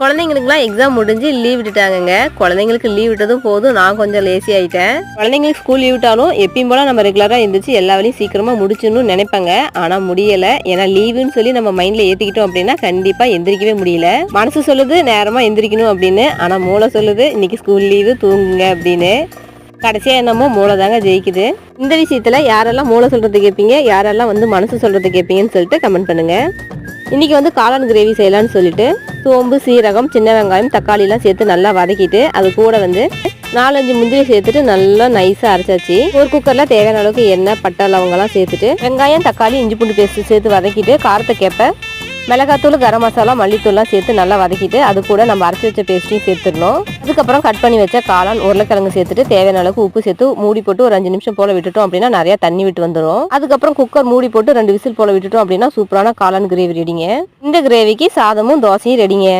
குழந்தைங்களுக்குலாம் எக்ஸாம் முடிஞ்சு லீவ் விட்டுட்டாங்கங்க. குழந்தைங்களுக்கு லீவ் விட்டதும் போதும். நான் கொஞ்சம் லேசி ஆயிட்டேன். குழந்தைங்களுக்கு ஸ்கூல் லீவ் விட்டாலும் எப்பயும் போல நம்ம ரெகுலராக இருந்துச்சு எல்லா வேலையும் சீக்கிரமா முடிச்சுன்னு நினைப்பாங்க. ஆனா முடியல. ஏன்னா லீவுன்னு சொல்லி நம்ம மைண்ட்ல ஏத்திக்கிட்டோம் அப்படின்னா கண்டிப்பா எந்திரிக்கவே முடியல. மனசு சொல்லுது நேரமா எந்திரிக்கணும் அப்படின்னு. ஆனா மூளை சொல்லுது இன்னைக்கு ஸ்கூல் லீவு தூங்குங்க அப்படின்னு. கடைசியா என்னமோ மூளை தாங்க ஜெயிக்குது. இந்த விஷயத்துல யாரெல்லாம் மூளை சொல்றது கேட்பீங்க? யாரெல்லாம் வந்து மனசு சொல்றது கேட்பீங்கன்னு சொல்லிட்டு கமெண்ட் பண்ணுங்க. இன்றைக்கி வந்து காளான் கிரேவி செய்யலான்னு சொல்லிட்டு சோம்பு சீரகம் சின்ன வெங்காயம் தக்காளிலாம் சேர்த்து நல்லா வதக்கிட்டு அது கூட வந்து நாலஞ்சு முந்திரி சேர்த்துட்டு நல்லா நைஸாக அரைச்சாச்சு. ஒரு குக்கரில் தேவையான அளவுக்கு எண்ணெய் பட்டை லவங்கெல்லாம் சேர்த்துட்டு வெங்காயம் தக்காளி இஞ்சி பூண்டு பேஸ்ட்டு சேர்த்து வதக்கிட்டு காரத்தை கேப்பேன் மிளகாத்தூள் கரம் மசாலா மல்லித்தூள்லாம் சேர்த்து நல்லா வதக்கிட்டு அது கூட நம்ம அரைச்சி வச்ச பேஸ்ட்டையும் சேர்த்துடணும். அதுக்கப்புறம் கட் பண்ணி வச்ச காளான் உருளைக்கிழங்கு சேர்த்துட்டு தேவையான அளவுக்கு உப்பு சேர்த்து மூடி போட்டு ஒரு அஞ்சு நிமிஷம் போல விட்டுட்டோம் அப்படின்னா நிறைய தண்ணி விட்டு வந்துடும் அதுக்கப்புறம் குக்கர் மூடி போட்டு ரெண்டு விசில் போல விட்டுட்டோம் அப்படின்னா சூப்பரான காளான் கிரேவி ரெடிங்க இந்த கிரேவிக்கு சாதமும் தோசையும் ரெடிங்க